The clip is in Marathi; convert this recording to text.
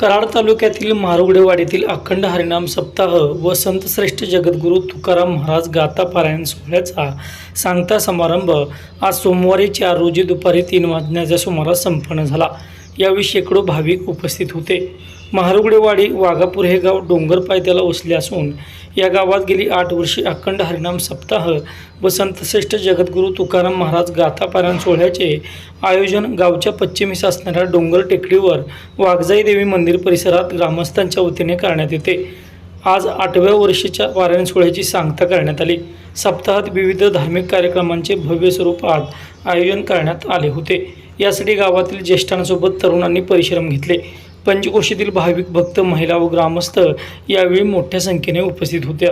कराड तालुक्यातील मारुगडेवाडीतील अखंड हरिनाम सप्ताह व संतश्रेष्ठ जगद्गुरू तुकाराम महाराज गाथा पारायण सोहळ्याचा सांगता समारंभ आज सोमवारी चार रोजी दुपारी तीन वाजण्याच्या सुमारास संपन्न झाला. यावेळी शेकडो भाविक उपस्थित होते. महारुगडेवाडी वाघापूर हे गाव डोंगर पायथ्याला वसले असून या गावात गेली आठ वर्षे अखंड हरिनाम सप्ताह व संतश्रेष्ठ जगद्गुरू तुकाराम महाराज गाथापारायण सोहळ्याचे आयोजन गावच्या पश्चिमेस असणाऱ्या डोंगर टेकडीवर वाघजाई देवी मंदिर परिसरात ग्रामस्थांच्या वतीने करण्यात येते. आज आठव्या वर्षीच्या पारायण सोहळ्याची सांगता करण्यात आली. सप्ताहात विविध धार्मिक कार्यक्रमांचे भव्य स्वरूपात आयोजन करण्यात आले होते. यासाठी गावातील ज्येष्ठांसोबत तरुणांनी परिश्रम घेतले. पंचकोशीतील भाविक भक्त महिला व ग्रामस्थ यावेळी मोठ्या संख्येने उपस्थित होत्या.